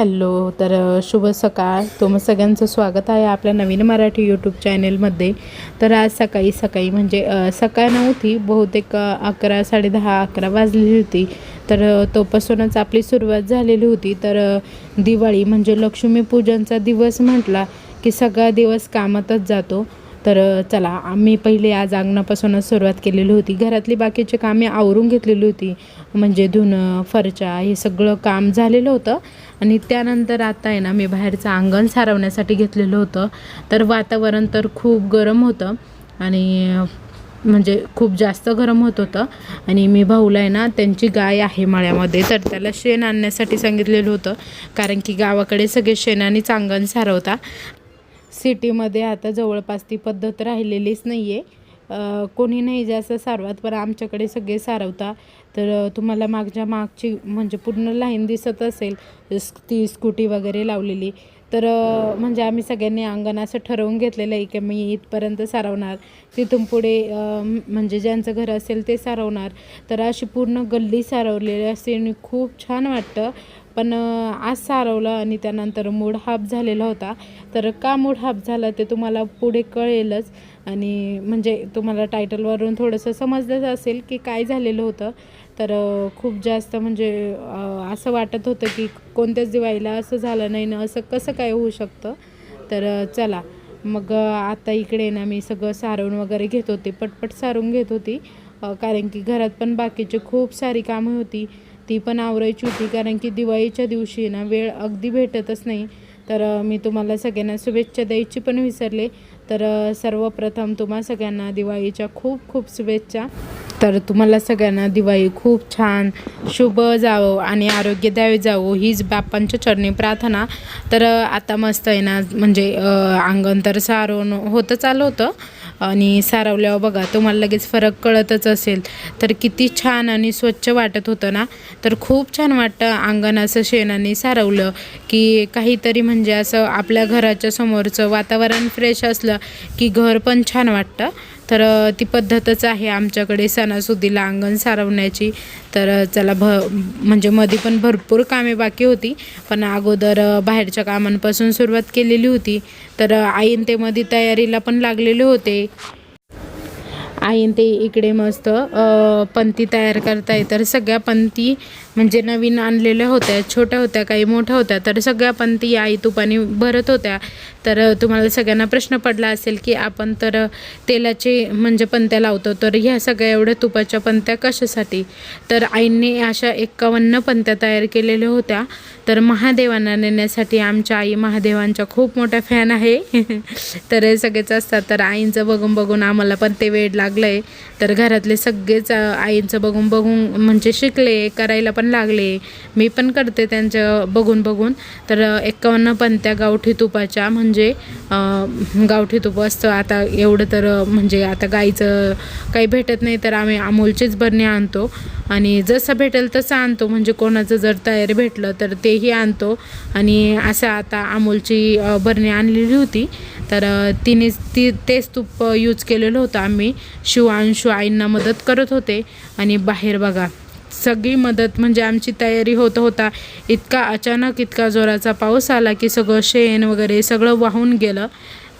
Hello तर शुभ सकाळ. तुम्हा सगळ्यांचं स्वागत आहे आपल्या नवीन मराठी यूट्यूब चॅनेलमध्ये. तर आज सकाळी सकाळी म्हणजे सकाळ नव्हती बहुतेक अकरा साडेदहा अकरा वाजलेली होती. तर तोपासूनच आपली सुरुवात झालेली होती. तर दिवाळी म्हणजे लक्ष्मीपूजनचा दिवस म्हटला की सगळा दिवस कामातच जातो. तर चला आम्ही पहिले आज अंगणापासूनच सुरुवात केलेली होती. घरातली बाकीची कामे आवरून घेतलेली होती. म्हणजे धुणं फरच्या हे सगळं काम झालेलं होतं. आणि त्यानंतर आता आहे ना मी बाहेरचं अंगण सारवण्यासाठी घेतलेलं होतं. तर वातावरण तर खूप गरम होतं आणि म्हणजे खूप जास्त गरम होत होतं. आणि मी भाऊला आहे ना त्यांची गाय आहे मळ्यामध्ये तर त्याला शेण आणण्यासाठी सांगितलेलं होतं. कारण की गावाकडे सगळे शेणानेच अंगण सारवता. सिटीमध्ये आता जवळपास ती पद्धत राहिलेलीच नाही आहे कोणी नाही जास्त सारवत पण आमच्याकडे सगळे सारवता. तर तुम्हाला मागच्या मागची म्हणजे पूर्ण लाईन दिसत असेल ती स्कूटी वगैरे लावलेली. तर म्हणजे आम्ही सगळ्यांनी अंगण असं ठरवून घेतलेलं आहे की मी इथपर्यंत सारवणार. तिथून पुढे म्हणजे ज्यांचं घर असेल ते सारवणार. तर अशी पूर्ण गल्ली सारवलेली असते आणि खूप छान वाटतं. पण आज सारवलं आणि त्यानंतर मूड हाफ झालेला होता. तर का मूड हाफ झाला ते तुम्हाला पुढे कळेलच. आणि म्हणजे तुम्हाला टायटलवरून थोडंसं समजलंच असेल की काय झालेलं होतं. तर खूप जास्त म्हणजे असं वाटत होतं की कोणत्याच दिवाळीला असं झालं नाही ना असं कसं काय होऊ शकतं. तर चला. मग आता इकडे ना मी सगळं सारवून वगैरे घेत होते पटपट सारून घेत होती. कारण की घरात पण बाकीची खूप सारी कामं होती. ती पण आवरायची होती कारण की दिवाळीच्या दिवशी ना वेळ अगदी भेटतच नाही. तर मी तुम्हाला सगळ्यांना शुभेच्छा द्यायची पण विसरले. तर सर्वप्रथम तुम्हा सगळ्यांना दिवाळीच्या खूप खूप शुभेच्छा. तर तुम्हाला सगळ्यांना दिवाळी खूप छान शुभ जावो आणि आरोग्य द्यावे जावो हीच बाप्पांच्या चरणी प्रार्थना. तर आता मस्त आहे ना म्हणजे अंगण तर सारून होतं चालू होतं. आणि सारवल्यावर बघा तुम्हाला लगेच फरक कळतच असेल. तर किती छान आणि स्वच्छ वाटत होतं ना? तर खूप छान वाटतं अंगण असं शेणाने सारवलं की काहीतरी म्हणजे असं आपल्या घराच्या समोरचं वातावरण फ्रेश असलं की घर पण छान वाटतं. तर ती पद्धतच आहे आमच्याकडे सणासुदीला अंगण सारवण्याची. तर चला भ म्हणजे मध्ये पण भरपूर कामे बाकी होती. पण अगोदर बाहेरच्या कामांपासून सुरुवात केलेली होती. तर अ, आईन ते मध्ये तयारीला पण लागलेले होते. आईन ते इकडे मस्त पंथी पंती तयार करताय. तर सगळ्या पंती म्हणजे नवीन आणलेल्या होत्या छोट्या होत्या काही मोठ्या होत्या तर सगळ्या पंती आई तुपाने भरत होत्या. तर तुम्हाला सगळ्यांना प्रश्न पडला असेल की आपण तर तेलाचे म्हणजे पंत्या लावतो तर ह्या सगळ्या एवढ्या तुपाच्या पंत्या कशासाठी? तर आईंनी अशा एक्कावन्न पंत्या तयार केलेल्या होत्या. तर महादेवांना नेण्यासाठी आमच्या आई महादेवांच्या खूप मोठ्या फॅन आहे. तर हे सगळेच असतात तर आईंचं बघून बघून आम्हाला पण ते वेड लागलं आहे तर घरातले सगळेच आईंचं बघून बघून म्हणजे शिकले करायला पण लागले. मी पण करते त्यांचं बघून बघून. तर अ, एक्कावन्न पंत्या गावठी तुपाच्या म्हणजे गावठी तुप असतं. आता एवढं तर म्हणजे आता गाईचं काही भेटत नाही तर आम्ही अमूलचीच बरणी आणतो. आणि जसं भेटेल तसं आणतो. म्हणजे कोणाचं जर तयारी भेटलं तर तेही आणतो. आणि असं आता अमूलची बरणी आणलेली होती. तर तिने ती तेच तूप यूज केलेलं होतं आम्ही. शिवांशू आईंना मदत करत होते. आणि बाहेर बघा. सगळी मदत म्हणजे आमची तयारी होत होता. इतका अचानक इतका जोराचा पाऊस आला की सगळं शेण वगैरे सगळं वाहून गेलं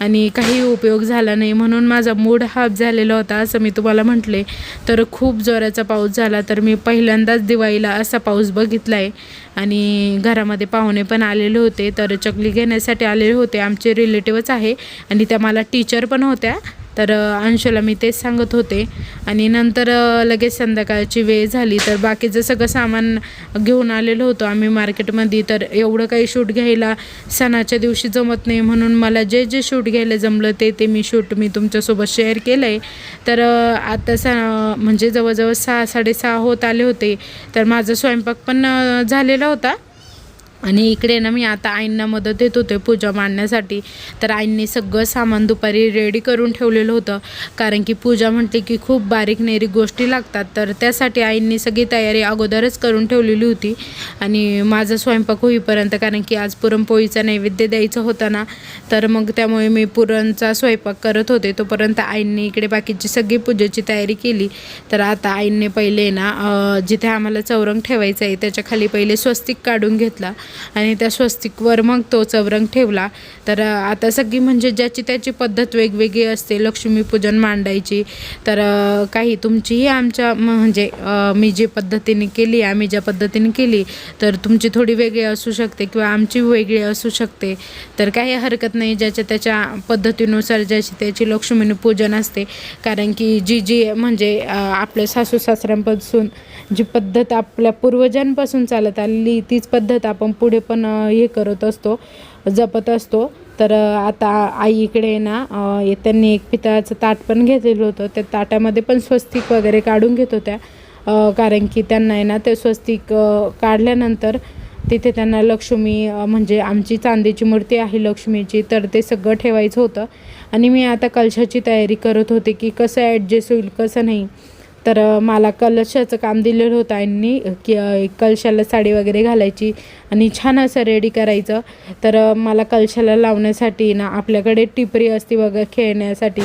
आणि काही उपयोग झाला नाही. म्हणून माझा मूड हाफ झालेला होता असं मी तुम्हाला म्हटले. तर खूप जोराचा पाऊस झाला तर मी पहिल्यांदाच दिवाळीला असा पाऊस बघितला आहे आणि घरामध्ये पाहुणे पण आलेले होते. तर चकली घेण्यासाठी आलेले होते. आमचे रिलेटिव्हच आहे आणि त्या मला टीचर पण होत्या. तर अ, अंशूला मी तेच सांगत होते. आणि नंतर लगेच संध्याकाळची वेळ झाली. तर बाकीचं सगळं सामान घेऊन आलेलो होतो आम्ही मार्केटमध्ये तर एवढं काही शूट घ्यायला सणाच्या दिवशी जमत नाही म्हणून मला जे जे शूट घ्यायला जमलं ते ते मी शूट मी तुमच्यासोबत शेअर केलं आहे तर आता सा म्हणजे जवळजवळ सहा साडेसहा होत आले होते. तर माझा स्वयंपाक पण झालेला होता. आणि इकडे ना मी आता आईंना मदत देत होते पूजा मांडण्यासाठी. तर आईंनी सगळं सामान दुपारी रेडी करून ठेवलेलं होतं. कारण की पूजा म्हटली की खूप बारीक नेरीक गोष्टी लागतात. तर त्यासाठी आईंनी सगळी तयारी अगोदरच करून ठेवलेली होती. आणि माझा स्वयंपाक होईपर्यंत कारण की आज पुरणपोळीचा नैवेद्य द्यायचा होता ना तर मग त्यामुळे मी पुरणचा स्वयंपाक करत होते. तोपर्यंत आईंनी इकडे बाकीची सगळी पूजेची तयारी केली. तर आता आईंनी पहिले ना जिथे आम्हाला चौरंग ठेवायचं आहे त्याच्याखाली पहिले स्वस्तिक काढून घेतला. आणि त्या स्वस्तिकवर मग तो चवरंग ठेवला. तर आता सगळी म्हणजे ज्याची त्याची पद्धत वेगवेगळी असते लक्ष्मीपूजन मांडायची. तर काही तुमचीही आमच्या म्हणजे मी जी पद्धतीने केली आम्ही ज्या पद्धतीने केली तर तुमची थोडी वेगळी असू शकते किंवा आमची वेगळी असू शकते. तर काही हरकत नाही ज्याच्या त्याच्या पद्धतीनुसार ज्याची त्याची लक्ष्मीने पूजन असते. कारण की जी जी म्हणजे आपल्या सासू सासऱ्यांपासून जी पद्धत आपल्या पूर्वजांपासून चालत आलेली तीच पद्धत आपण पुढे पण हे करत असतो जपत असतो. तर आता आई इकडे ना त्यांनी एक पितळाचं ताट पण घेतलेलं होतं. त्या ताटामध्ये पण स्वस्तिक वगैरे काढून घेत होत्या. कारण की त्यांना आहे ना ते स्वस्तिक काढल्यानंतर तिथे त्यांना लक्ष्मी म्हणजे आमची चांदीची मूर्ती आहे लक्ष्मीची तर ते सगळं ठेवायचं होतं. आणि मी आता कलशाची तयारी करत होते की कसं ॲडजस्ट होईल कसं नाही. तर मला कलशाचं काम दिलेलं होतं आणि की कलशाला साडी वगैरे घालायची आणि छान असं रेडी करायचं. तर मला कलशाला लावण्यासाठी ना आपल्याकडे टिपरी असते वगैरे खेळण्यासाठी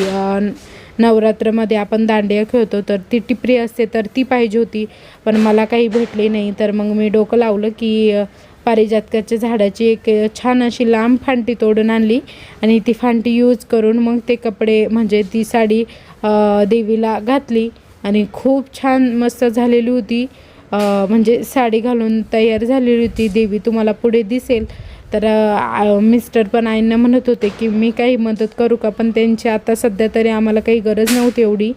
नवरात्रमध्ये आपण दांडिया खेळतो तर ती टिपरी असते तर ती पाहिजे होती. पण मला काही भेटली नाही तर मग मी डोकं लावलं की पारिजातकाच्या झाडाची एक छान अशी लांब फांटी तोडून आणली आणि ती फांटी यूज करून मग ते कपडे म्हणजे ती साडी देवीला घातली. आणि खूप छान मस्त झालेली होती. म्हणजे साडी घालून तयार झालेली होती. देवी तुम्हाला पुढे दिसेल. तर मिस्टर पण आईंना म्हणत होते की मी काही मदत करू का? पण त्यांची आता सध्या तरी आम्हाला काही गरज नव्हती एवढी.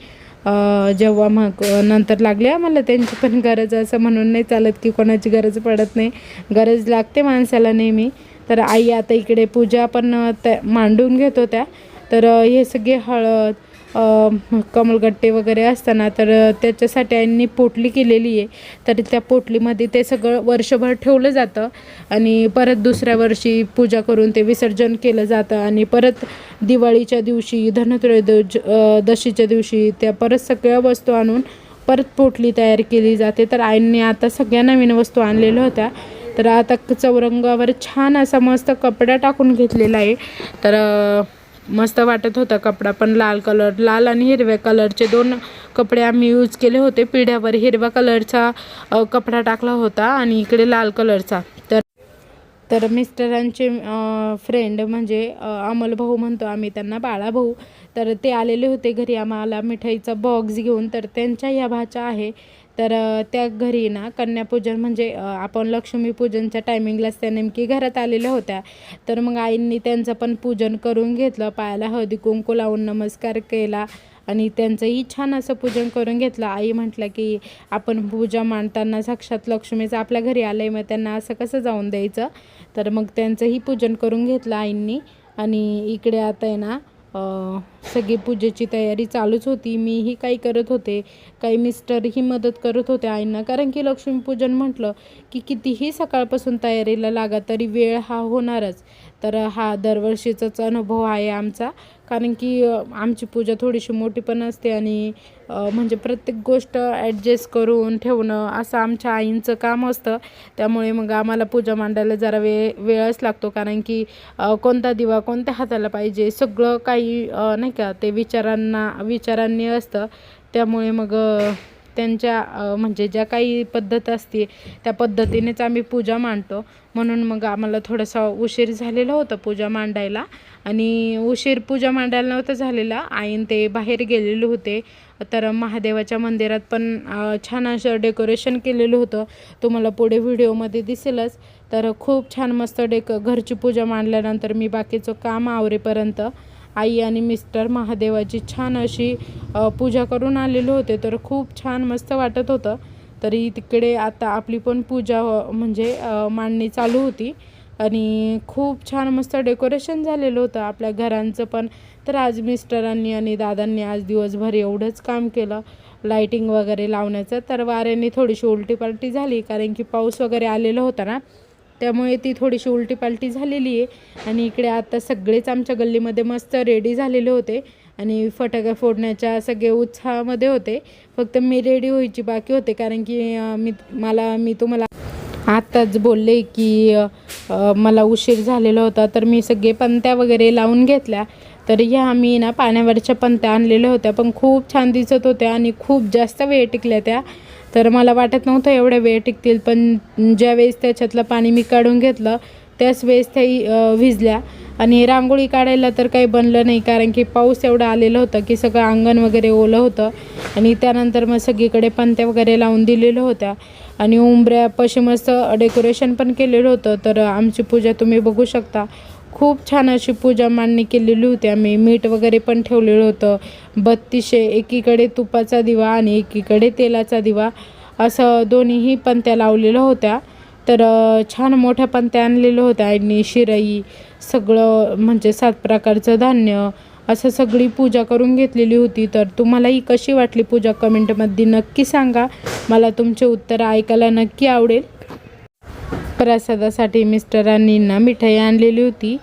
जेव्हा मग नंतर लागले आम्हाला त्यांची पण गरज असं म्हणून नाही चालत की कोणाची गरज पडत नाही. गरज लागते माणसाला नेहमी. तर आई आता इकडे पूजा पण त्या मांडून घेत होत्या. तर हे सगळे हळद कमलगट्टे वगैरे असताना तर त्याच्यासाठी आईंनी पोटली केलेली आहे. तर त्या पोटलीमध्ये ते सगळं वर्षभर ठेवलं जातं आणि परत दुसऱ्या वर्षी पूजा करून ते विसर्जन केलं जातं आणि परत दिवाळीच्या दिवशी धनत्रयोदश दशीच्या दिवशी त्या परत सगळ्या वस्तू आणून परत पोटली तयार केली जाते. तर आईंनी आता सगळ्या नवीन वस्तू आणलेल्या होत्या. तर आता चौरंगावर छान असा मस्त कपडा टाकून घेतलेला आहे. तर मस्त वाटत होता कपडा पण लाल कलर लाल आणि हिरव्या कलरचे दोन कपडे आम्ही यूज केले होते. पिढ्यावर हिरव्या कलरचा कपडा टाकला होता आणि इकडे लाल कलरचा तर तर मिस्टरांचे फ्रेंड म्हणजे अमलभाऊ भाऊ म्हणतो आम्ही त्यांना बाळा भाऊ. तर ते आलेले होते घरी आम्हाला मिठाईचा बॉक्स घेऊन. तर त्यांच्या या भाच्या आहे. तर त्या घरी ना कन्यापूजन म्हणजे आपण लक्ष्मीपूजनच्या टायमिंगलाच त्या नेमकी घरात आलेल्या होत्या. तर मग आईंनी त्यांचं पण पूजन करून घेतलं पायाला हळदी कुंकू लावून नमस्कार केला आणि त्यांचंही छान असं पूजन करून घेतलं. आई म्हटलं की आपण पूजा मांडताना साक्षात लक्ष्मीचं आपल्या घरी आलं आहे मग त्यांना असं कसं जाऊन द्यायचं? तर मग त्यांचंही पूजन करून घेतलं आईंनी. आणि इकडे आता आहे ना सगळी पूजेची तयारी चालूच होती. मीही काही करत होते. काही मिस्टरही मदत करत होते आईंना. कारण की लक्ष्मीपूजन म्हटलं की कितीही सकाळपासून तयारीला लागा तरी वेळ हा होणारच. तर हा दरवर्षीचाच अनुभव आहे आमचा. कारण की आमची पूजा थोडीशी मोठी पण असते आणि म्हणजे प्रत्येक गोष्ट ॲडजस्ट करून ठेवणं असं आमच्या आईंचं काम असतं. त्यामुळे मग आम्हाला पूजा मांडायला जरा वेळ वेळच लागतो. कारण की कोणता दिवा कोणत्या हाताला पाहिजे सगळं काही नाही नाही का ते विचारांना विचारांनी असतं. त्यामुळे मग त्यांच्या म्हणजे ज्या काही पद्धत असते त्या पद्धतीनेच आम्ही पूजा मांडतो. म्हणून मग आम्हाला थोडासा उशीर झालेला होता पूजा मांडायला. आणि उशीर पूजा मांडायला नव्हता झालेला. आईन ते बाहेर गेलेले होते. तर महादेवाच्या मंदिरात पण छान असं डेकोरेशन केलेलं होतं. तुम्हाला पुढे व्हिडिओमध्ये दिसेलच. तर खूप छान मस्त डेक घरची पूजा मांडल्यानंतर मी बाकीचं काम आवरेपर्यंत आई आणि मिस्टर महादेवाची छान अशी पूजा करून आलेले होते. तर खूप छान मस्त वाटत होतं. तरी तिकडे आता आपली पण पूजा म्हणजे मांडणी चालू होती. आणि खूप छान मस्त डेकोरेशन झालेलं होतं आपल्या घरांचं पण. तर आज मिस्टरांनी आणि दादांनी आज दिवसभर एवढंच काम केलं. लाईटिंग वगैरे लावण्याचं. तर वाऱ्याने थोडीशी उलटी पालटी झाली. कारण की पाऊस वगैरे आलेला होता ना. त्यामुळे ती थोडीशी उलटी पालटी झालेली आहे. आणि इकडे आता सगळेच आमच्या गल्लीमध्ये मस्त रेडी झालेले होते. आणि फटाका फोडण्याच्या सगळे उत्साहामध्ये होते. फक्त मी रेडी व्हायची बाकी होते. कारण की मी मला मी तुम्हाला आत्ताच बोलले की मला उशीर झालेला होता. तर मी सगळे पंत्या वगैरे लावून घेतल्या. तर ह्या आम्ही ना पाण्यावरच्या पंत्या आणलेल्या होत्या. पण खूप छान दिसत होत्या आणि खूप जास्त वेळ टिकल्या त्या. तर मला वाटत नव्हतं एवढ्या वेळ टिकतील पण ज्यावेळेस त्याच्यातलं पाणी मी काढून घेतलं त्याच वेळेस त्याही भिजल्या. आणि रांगोळी काढायला तर काही बनलं नाही कारण की पाऊस एवढा आलेलं होतं की सगळं अंगण वगैरे ओलं होतं. आणि त्यानंतर मग सगळीकडे पंत्या वगैरे लावून दिलेल्या होत्या. आणि उंबऱ्या पश्चिम असं डेकोरेशन पण केलेलं होतं. तर आमची पूजा तुम्ही बघू शकता. खूप छान अशी पूजा मांडणी केलेली होती. आम्ही मीठ वगैरे पण ठेवलेलं होतं. बत्तीसशे एकीकडे तुपाचा दिवा आणि एकीकडे तेलाचा दिवा असं दोन्हीही पंत्या लावलेल्या होत्या. तर छान मोठ्या पंत्या आणलेल्या होत्या. आणि शिराई सगळं म्हणजे सात प्रकारचं धान्य असं सगळी पूजा करून घेतलेली होती. तर तुम्हाला ही कशी वाटली पूजा? कमेंटमध्ये नक्की सांगा. मला तुमचे उत्तर ऐकायला नक्की आवडेल. प्रसादासाठी मिस्टरांनी ना मिठाई आणलेली होती.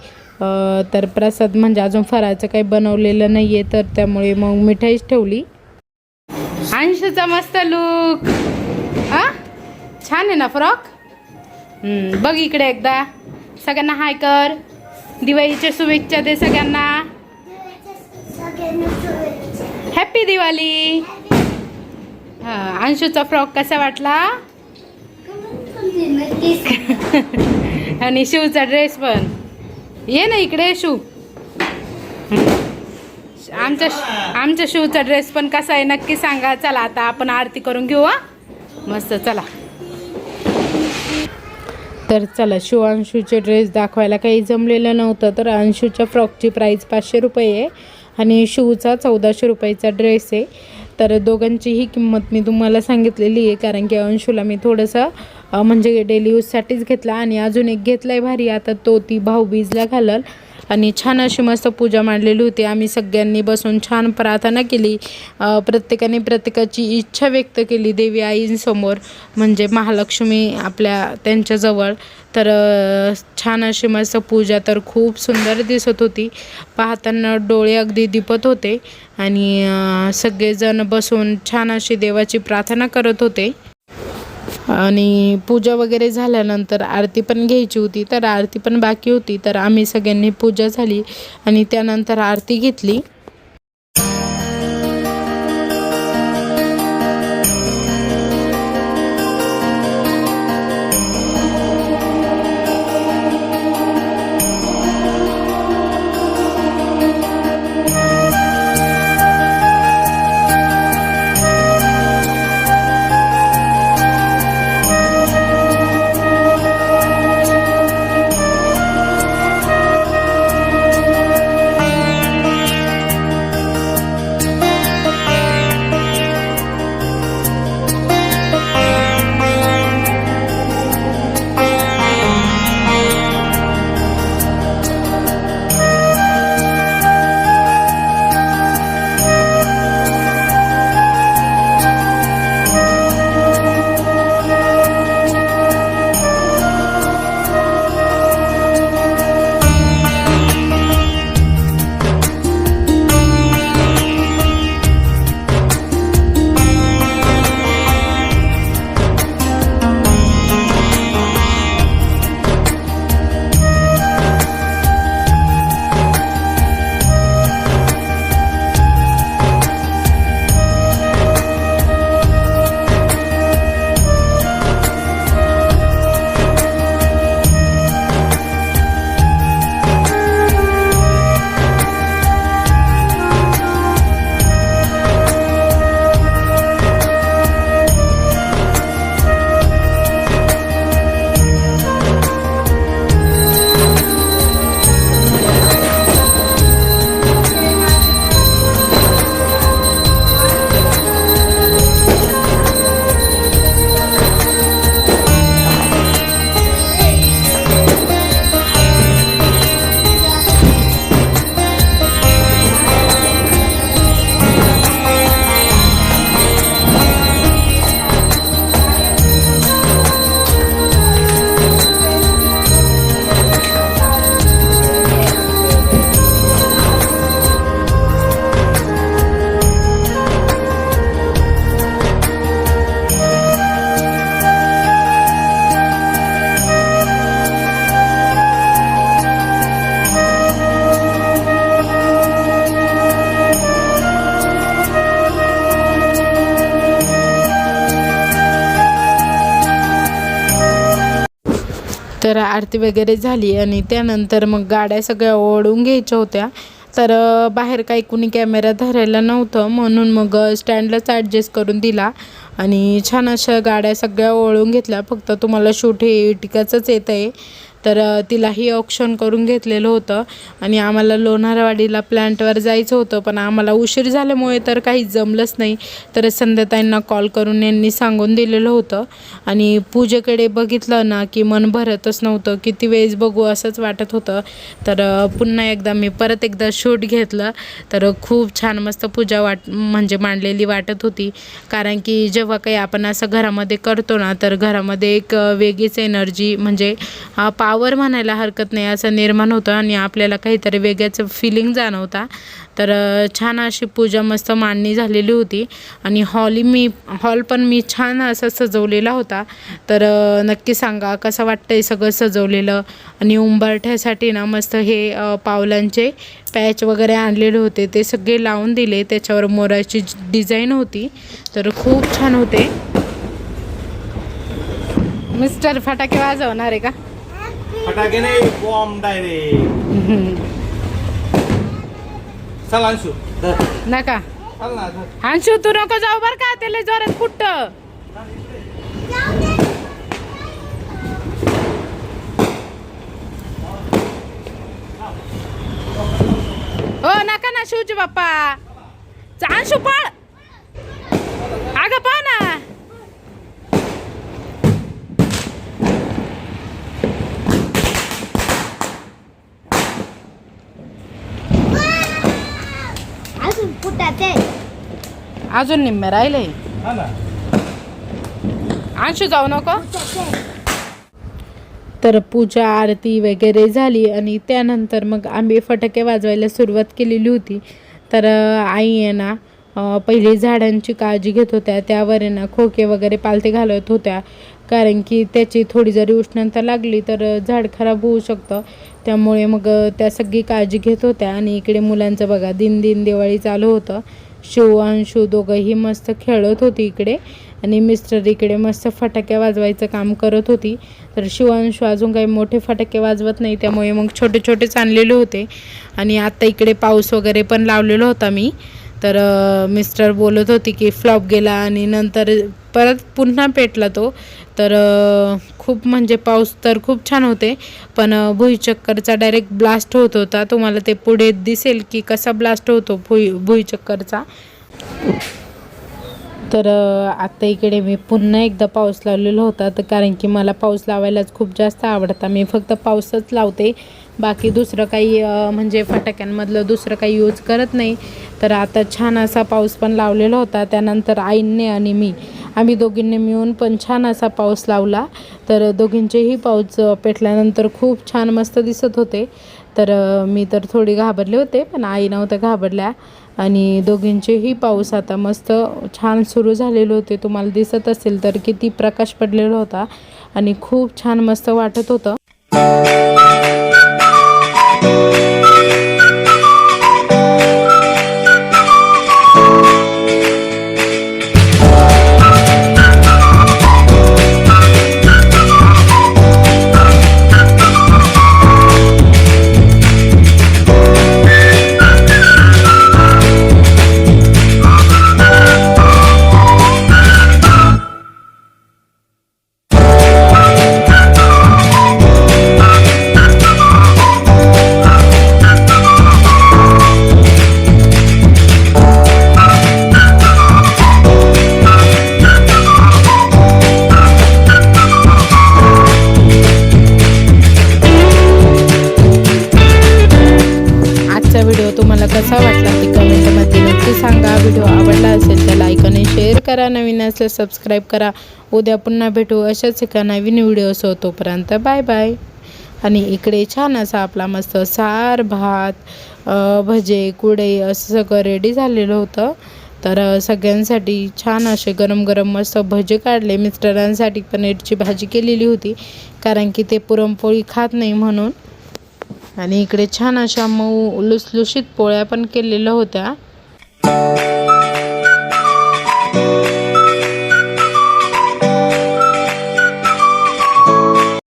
तर प्रसाद म्हणजे अजून फराळाचं काही बनवलेलं नाही आहे तर त्यामुळे मग मिठाईच ठेवली. अंशूचा मस्त लुक आ? छान आहे ना फ्रॉक बघ इकडे एकदा. सगळ्यांना हाय कर. दिवाळीच्या शुभेच्छा दे सगळ्यांना. हॅपी दिवाळी. हा अंशूचा फ्रॉक कसा वाटला? आणि शिवचा ड्रेस पण. ये ना इकडे शिव. आमच्या आमच्या शिवचा ड्रेस पण कसा आहे नक्की सांगा. चला आता आपण आरती करून घेऊ हा. मस्त चला. तर चला शिव अंशूचे ड्रेस दाखवायला काही जमलेलं नव्हतं तर अंशूच्या फ्रॉकची प्राईस पाचशे रुपये आहे आणि शिवचा चौदाशे रुपयाचा ड्रेस आहे. तर दोघांचीही किंमत मी तुम्हाला सांगितलेली आहे कारण की अंशूला मी थोडंसं म्हणजे डेली यूजसाठीच घेतला आणि अजून एक घेतला आहे भारी. आता तो ती भाऊबीजला घालल. आणि छान अशी मस्त पूजा मांडलेली होती. आम्ही सगळ्यांनी बसून छान प्रार्थना केली. प्रत्येकाने प्रत्येकाची इच्छा व्यक्त केली देवी आईंसमोर. म्हणजे महालक्ष्मी आपल्या त्यांच्याजवळ तर छान अशी मस्त पूजा तर खूप सुंदर दिसत होती. पाहताना डोळे अगदी दिपत होते. आणि सगळेजण बसून छान अशी देवाची प्रार्थना करत होते. आणि पूजा वगैरे झाल्यानंतर आरती पण घ्यायची होती तर आरती पण बाकी होती तर आम्ही सगळ्यांनी पूजा झाली आणि त्यानंतर आरती घेतली. तर आरती वगैरे झाली आणि त्यानंतर मग गाड्या सगळ्या ओढून घ्यायच्या होत्या. तर बाहेर काही कुणी कॅमेरा धरायला नव्हतं. म्हणून मग स्टँडलाच ॲडजस्ट करून दिला आणि छान अशा गाड्या सगळ्या ओळून घेतल्या. फक्त तुम्हाला शूट हे टिकाचंच येतं आहे तर तिलाही ऑप्शन करून घेतलेलं होतं. आणि आम्हाला लोणारवाडीला प्लॅन्टवर जायचं होतं पण आम्हाला उशीर झाल्यामुळे तर काही जमलंच नाही. तर संध्याताईंना कॉल करून यांनी सांगून दिलेलं होतं. आणि पूजेकडे बघितलं ना की मन भरतच नव्हतं. किती वेळेस बघू असंच वाटत होतं. तर पुन्हा एकदा मी परत एकदा शूट घेतलं. तर खूप छान मस्त पूजा वाट म्हणजे मांडलेली वाटत होती. कारण की जेव्हा काही आपण असं घरामध्ये करतो ना तर घरामध्ये एक वेगळीच एनर्जी म्हणजे पाव पावर म्हणायला हरकत नाही असं निर्माण होतं आणि आपल्याला काहीतरी वेगळ्याचं फिलिंग जाणवता. तर छान अशी पूजा मस्त मांडणी झालेली होती आणि हॉली मी हॉल पण मी छान असा सजवलेला होता. तर नक्की सांगा कसं वाटतंय सगळं सजवलेलं? आणि उंबरठ्यासाठी ना मस्त हे पावलांचे पॅच वगैरे आणलेले होते. ते सगळे लावून दिले. त्याच्यावर मोराची डिझाईन होती. तर खूप छान होते. मिस्टर फटाके वाजवणार आहे का? फटाके नाही बॉम्ब डायरेक्ट चल अंशू. नका. चल ना. अंशू तू नको जाऊ बर का त्याला जोरात फुटत. हो नका ना शिवजी बाप्पा. चा- अंशू पळ अगं पळ ना आहे अजून निम्मे राहिले. हा ना. अंशू जाऊ नको. तर पूजा आरती वगैरे झाली आणि त्यानंतर मग आम्ही फटाके वाजवायला सुरुवात केलेली होती. तर आई आहे ना पहिले झाडांची काळजी घेत होत्या. त्यावर आहे ना खोके वगैरे पालथे घालत होत्या. कारण की त्याची थोडी जरी उष्णता लागली तर झाड खराब होऊ शकतं. त्यामुळे मग त्या सगळी काळजी घेत होत्या. आणि इकडे मुलांचं बघा दिन दिन दिवाळी चालू होतं. शिव अंशू दोघंही मस्त खेळत होती इकडे. आणि मिस्टर इकडे मस्त फटाके वाजवायचं काम करत होती. तर शिवांशू अजून काही मोठे फटाके वाजवत नाही. त्यामुळे मग छोटे छोटेच आणलेले होते. आणि आत्ता इकडे पाऊस वगैरे पण लावलेला होता मी. तर मिस्टर बोलत होती की फ्लॉप गेला आणि नंतर परत पुन्हा पेटला तो. तर खूप म्हणजे पाऊस तर खूप छान होते पण भुईचक्करचा डायरेक्ट ब्लास्ट होत होता. तुम्हाला ते पुढे दिसेल की कसा ब्लास्ट होतो भुई भुईचक्करचा तर आत्ता इकडे मी पुन्हा एकदा पाऊस लावलेला होता तर कारण की मला पाऊस लावायलाच खूप जास्त आवडता. मी फक्त पाऊसच लावते. बाकी दुसरं काही म्हणजे फटाक्यांमधलं दुसरं काही यूज करत नाही. तर आता छान असा पाऊस पण लावलेला होता. त्यानंतर आईने आणि मी आम्ही दोघींनी मिळून पण छान असा पाऊस लावला. तर दोघींचेही पाऊस पेटल्यानंतर खूप छान मस्त दिसत होते. तर मी तर थोडी घाबरले होते पण आई नव्हत्या घाबरल्या. आणि दोघींचेही पाऊस आता मस्त छान सुरू झालेले होते. तुम्हाला दिसत असेल तर किती प्रकाश पडलेला होता आणि खूप छान मस्त वाटत होतं. आवडला असेल तर लाईक आणि शेअर करा. नवीन असल्यास सबस्क्राईब करा. उद्या पुन्हा भेटू अशाच एका नवीन व्हिडिओ असो तोपर्यंत बाय बाय आणि इकडे छान असा आपला मस्त सार भात भजे कुडे असं सगळं रेडी झालेलं होतं. तर सगळ्यांसाठी छान असे गरम गरम मस्त भजे काढले. मिस्टरांसाठी पनीरची भाजी केलेली होती. कारण की ते पुरणपोळी खात नाही म्हणून. आणि इकडे छान अशा मऊ लुसलुशीत पोळ्या पण केलेल्या होत्या. Thank you.